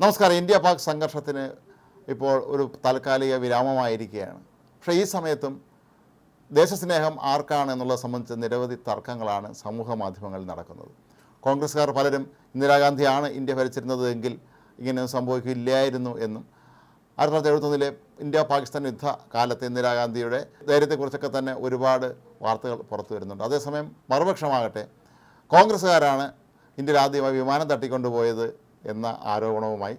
നമസ്കാരം. ഇന്ത്യ പാക് സംഘർഷത്തിന് ഇപ്പോൾ ഒരു താൽക്കാലിക വിരാമമായിരിക്കുകയാണ്. പക്ഷേ ഈ സമയത്തും ദേശസ്നേഹം ആർക്കാണ് എന്നുള്ളത് സംബന്ധിച്ച് നിരവധി തർക്കങ്ങളാണ് സമൂഹ മാധ്യമങ്ങളിൽ നടക്കുന്നത്. കോൺഗ്രസ്സുകാർ പലരും ഇന്ദിരാഗാന്ധിയാണ് ഇന്ത്യ ഭരിച്ചിരുന്നത് എങ്കിൽ ഇങ്ങനെ സംഭവിക്കില്ലായിരുന്നു എന്നും. ആയിരത്തി തൊള്ളായിരത്തി എഴുപത്തൊന്നിലെ ഇന്ത്യ പാകിസ്ഥാൻ യുദ്ധ കാലത്ത് ഇന്ദിരാഗാന്ധിയുടെ ധൈര്യത്തെക്കുറിച്ചൊക്കെ തന്നെ ഒരുപാട് വാർത്തകൾ പുറത്തു വരുന്നുണ്ട്. അതേസമയം മറുപക്ഷമാകട്ടെ കോൺഗ്രസ്സുകാരാണ് ഇന്ത്യയിൽ ആദ്യമായി വിമാനം തട്ടിക്കൊണ്ടുപോയത് എന്ന ആരോപണവുമായി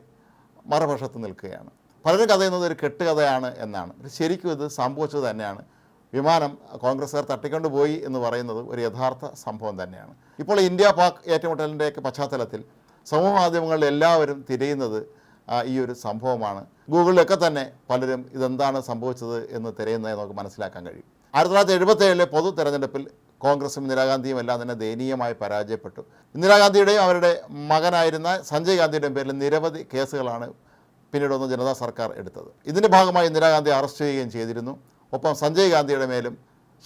മറുപക്ഷത്ത് നിൽക്കുകയാണ്. പലരും കഥയുന്നത് ഒരു കെട്ടുകഥയാണ് എന്നാണ്. ശരിക്കും ഇത് സംഭവിച്ചത് തന്നെയാണ്. വിമാനം കോൺഗ്രസ്സുകാർ തട്ടിക്കൊണ്ടുപോയി എന്ന് പറയുന്നത് ഒരു യഥാർത്ഥ സംഭവം തന്നെയാണ്. ഇപ്പോൾ ഇന്ത്യ പാക് ഏറ്റുമുട്ടലിന്റെയൊക്കെ പശ്ചാത്തലത്തിൽ സമൂഹ മാധ്യമങ്ങളിൽ എല്ലാവരും തിരയുന്നത് ഈ ഒരു സംഭവമാണ്. ഗൂഗിളിലൊക്കെ തന്നെ പലരും ഇതെന്താണ് സംഭവിച്ചത് എന്ന് തിരയുന്നതായി നമുക്ക് മനസ്സിലാക്കാൻ കഴിയും. ആയിരത്തി തൊള്ളായിരത്തി എഴുപത്തേഴിലെ പൊതു തെരഞ്ഞെടുപ്പിൽ കോൺഗ്രസും ഇന്ദിരാഗാന്ധിയും എല്ലാം തന്നെ ദയനീയമായി പരാജയപ്പെട്ടു. ഇന്ദിരാഗാന്ധിയുടെയും അവരുടെ മകനായിരുന്ന സഞ്ജയ് ഗാന്ധിയുടെയും പേരിൽ നിരവധി കേസുകളാണ് പിന്നീടൊന്ന് ജനതാ സർക്കാർ എടുത്തത്. ഇതിന്റെ ഭാഗമായി ഇന്ദിരാഗാന്ധി അറസ്റ്റ് ചെയ്യുകയും ചെയ്തിരുന്നു. ഒപ്പം സഞ്ജയ് ഗാന്ധിയുടെ മേലും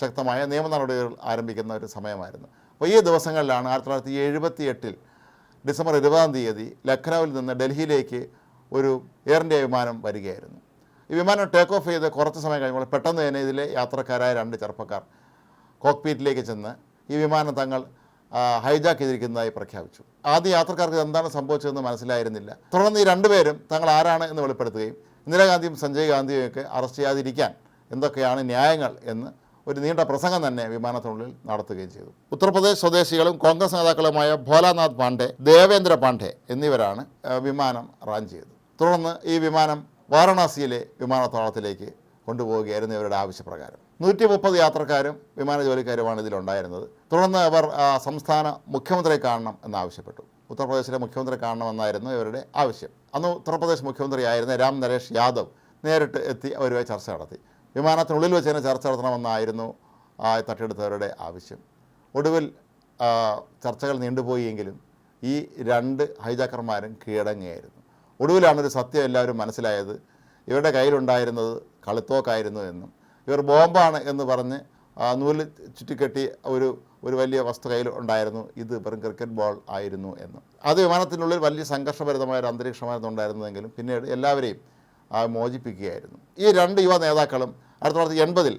ശക്തമായ നിയമ നടപടികൾ ആരംഭിക്കുന്ന ഒരു സമയമായിരുന്നു. അപ്പോൾ ഈ ദിവസങ്ങളിലാണ് ആയിരത്തി തൊള്ളായിരത്തി എഴുപത്തി എട്ടിൽ ഡിസംബർ ഇരുപതാം തീയതി ലഖ്നൌവിൽ നിന്ന് ഡൽഹിയിലേക്ക് ഒരു എയർ ഇന്ത്യ വിമാനം വരികയായിരുന്നു. ഈ വിമാനം ടേക്ക് ഓഫ് ചെയ്ത് കുറച്ച് സമയം കഴിയുമ്പോൾ പെട്ടെന്ന് തന്നെ ഇതിലെ യാത്രക്കാരായ രണ്ട് ചെറുപ്പക്കാർ കോക്ക്പീറ്റിലേക്ക് ചെന്ന് ഈ വിമാനം തങ്ങൾ ഹൈജാക്ക് ചെയ്തിരിക്കുന്നതായി പ്രഖ്യാപിച്ചു. ആദ്യ യാത്രക്കാർക്ക് എന്താണ് സംഭവിച്ചതെന്ന് മനസ്സിലായിരുന്നില്ല. തുടർന്ന് ഈ രണ്ടുപേരും തങ്ങൾ ആരാണ് എന്ന് വെളിപ്പെടുത്തുകയും ഇന്ദിരാഗാന്ധിയും സഞ്ജയ് ഗാന്ധിയും ഒക്കെ അറസ്റ്റ് ചെയ്യാതിരിക്കാൻ എന്തൊക്കെയാണ് ന്യായങ്ങൾ എന്ന് ഒരു നീണ്ട പ്രസംഗം തന്നെ വിമാനത്തിനുള്ളിൽ നടത്തുകയും ചെയ്തു. ഉത്തർപ്രദേശ് സ്വദേശികളും കോൺഗ്രസ് നേതാക്കളുമായ ഭോലാനാഥ് പാണ്ഡെ ദേവേന്ദ്ര പാണ്ഡെ എന്നിവരാണ് വിമാനം റാഞ്ച് ചെയ്തത്. തുടർന്ന് ഈ വിമാനം വാരണാസിയിലെ വിമാനത്താവളത്തിലേക്ക് കൊണ്ടുപോവുകയായിരുന്നു ഇവരുടെ ആവശ്യപ്രകാരം. നൂറ്റി മുപ്പത് യാത്രക്കാരും വിമാന ജോലിക്കാരുമാണ് ഇതിലുണ്ടായിരുന്നത്. തുടർന്ന് അവർ സംസ്ഥാന മുഖ്യമന്ത്രിയെ കാണണം എന്നാവശ്യപ്പെട്ടു. ഉത്തർപ്രദേശിലെ മുഖ്യമന്ത്രി കാണണമെന്നായിരുന്നു ഇവരുടെ ആവശ്യം. അന്ന് ഉത്തർപ്രദേശ് മുഖ്യമന്ത്രിയായിരുന്ന രാം നരേഷ് യാദവ് നേരിട്ട് എത്തി അവരുമായി ചർച്ച നടത്തി. വിമാനത്തിനുള്ളിൽ വെച്ച് തന്നെ ചർച്ച നടത്തണമെന്നായിരുന്നു തട്ടിയെടുത്തവരുടെ ആവശ്യം. ഒടുവിൽ ചർച്ചകൾ നീണ്ടുപോയിയെങ്കിലും ഈ രണ്ട് ഹൈജാക്കർമാരും കീഴടങ്ങിയായിരുന്നു ഒടുവിലാണ് ഒരു സത്യം എല്ലാവരും മനസ്സിലായത്. ഇവരുടെ കയ്യിലുണ്ടായിരുന്നത് കളുത്തോക്കായിരുന്നു എന്നും. ഇവർ ബോംബാണ് എന്ന് പറഞ്ഞ് നൂൽ ചുറ്റിക്കെട്ടി ഒരു ഒരു വലിയ വസ്തു കയ്യിൽ ഉണ്ടായിരുന്നു. ഇത് വെറും ക്രിക്കറ്റ് ബോൾ ആയിരുന്നു എന്ന്. അത് വിമാനത്തിനുള്ളിൽ വലിയ സംഘർഷഭരിതമായ ഒരു അന്തരീക്ഷമായിരുന്നു ഉണ്ടായിരുന്നതെങ്കിലും പിന്നീട് എല്ലാവരെയും മോചിപ്പിക്കുകയായിരുന്നു. ഈ രണ്ട് യുവ നേതാക്കളും ആയിരത്തി തൊള്ളായിരത്തി എൺപതിൽ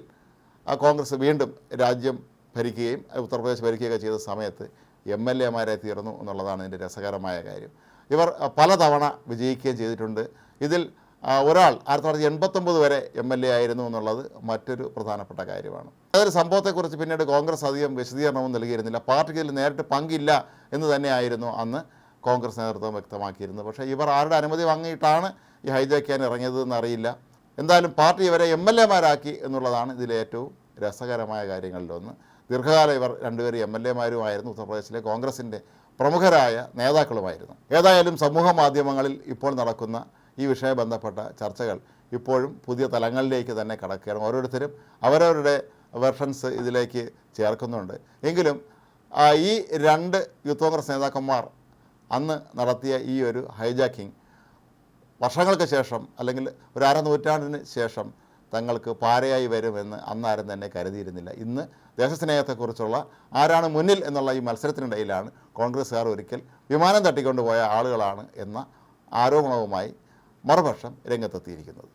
കോൺഗ്രസ് വീണ്ടും രാജ്യം ഭരിക്കുകയും ഉത്തർപ്രദേശ് ഭരിക്കുകയൊക്കെ ചെയ്ത സമയത്ത് എം എൽ എമാരെ തീർന്നു എന്നുള്ളതാണ് ഇതിന്റെ രസകരമായ കാര്യം. ഇവർ പലതവണ വിജയിക്കുകയും ചെയ്തിട്ടുണ്ട്. ഇതിൽ ഒരാൾ ആയിരത്തി തൊള്ളായിരത്തി എൺപത്തൊമ്പത് വരെ എം എൽ എ ആയിരുന്നു എന്നുള്ളത് മറ്റൊരു പ്രധാനപ്പെട്ട കാര്യമാണ്. അതൊരു സംഭവത്തെക്കുറിച്ച് പിന്നീട് കോൺഗ്രസ് അധികം വിശദീകരണവും നൽകിയിരുന്നില്ല. പാർട്ടിക്ക് ഇതിൽ നേരിട്ട് പങ്കില്ല എന്ന് തന്നെയായിരുന്നു അന്ന് കോൺഗ്രസ് നേതൃത്വം വ്യക്തമാക്കിയിരുന്നത്. പക്ഷേ ഇവർ ആരുടെ അനുമതി വാങ്ങിയിട്ടാണ് ഈ ഹൈജാക്ക് ചെയ്യാൻ ഇറങ്ങിയതെന്ന് അറിയില്ല എന്തായാലും പാർട്ടി ഇവരെ എം എൽ എമാരാക്കി എന്നുള്ളതാണ് ഇതിലെ ഏറ്റവും രസകരമായ കാര്യങ്ങളിലൊന്ന് ദീർഘകാലം ഇവർ രണ്ടുപേരും എം എൽ എമാരുമായിരുന്നു. ഉത്തർപ്രദേശിലെ കോൺഗ്രസിന്റെ പ്രമുഖരായ നേതാക്കളുമായിരുന്നു. ഏതായാലും സമൂഹ മാധ്യമങ്ങളിൽ ഇപ്പോൾ നടക്കുന്ന ഈ വിഷയ ബന്ധപ്പെട്ട ചർച്ചകൾ ഇപ്പോഴും പുതിയ തലങ്ങളിലേക്ക് തന്നെ കടക്കുകയാണ്. ഓരോരുത്തരും അവരവരുടെ വെർഷൻസ് ഇതിലേക്ക് ചേർക്കുന്നുണ്ട്. എങ്കിലും ഈ രണ്ട് യൂത്ത് കോൺഗ്രസ് നേതാക്കന്മാർ അന്ന് നടത്തിയ ഈ ഒരു ഹൈജാക്കിംഗ് വർഷങ്ങൾക്ക് ശേഷം അല്ലെങ്കിൽ ഒരു അര നൂറ്റാണ്ടിന് ശേഷം തങ്ങൾക്ക് പാരയായി വരുമെന്ന് അന്നാരും തന്നെ കരുതിയിരുന്നില്ല. ഇന്ന് ദേശസ്നേഹത്തെക്കുറിച്ചുള്ള ആരാണ് മുന്നിൽ എന്നുള്ള ഈ മത്സരത്തിനിടയിലാണ് കോൺഗ്രസ്സുകാർ ഒരിക്കൽ വിമാനം തട്ടിക്കൊണ്ടുപോയ ആളുകളാണ് എന്ന ആരോപണവുമായി മറുപക്ഷം രംഗത്തെത്തിയിരിക്കുന്നത്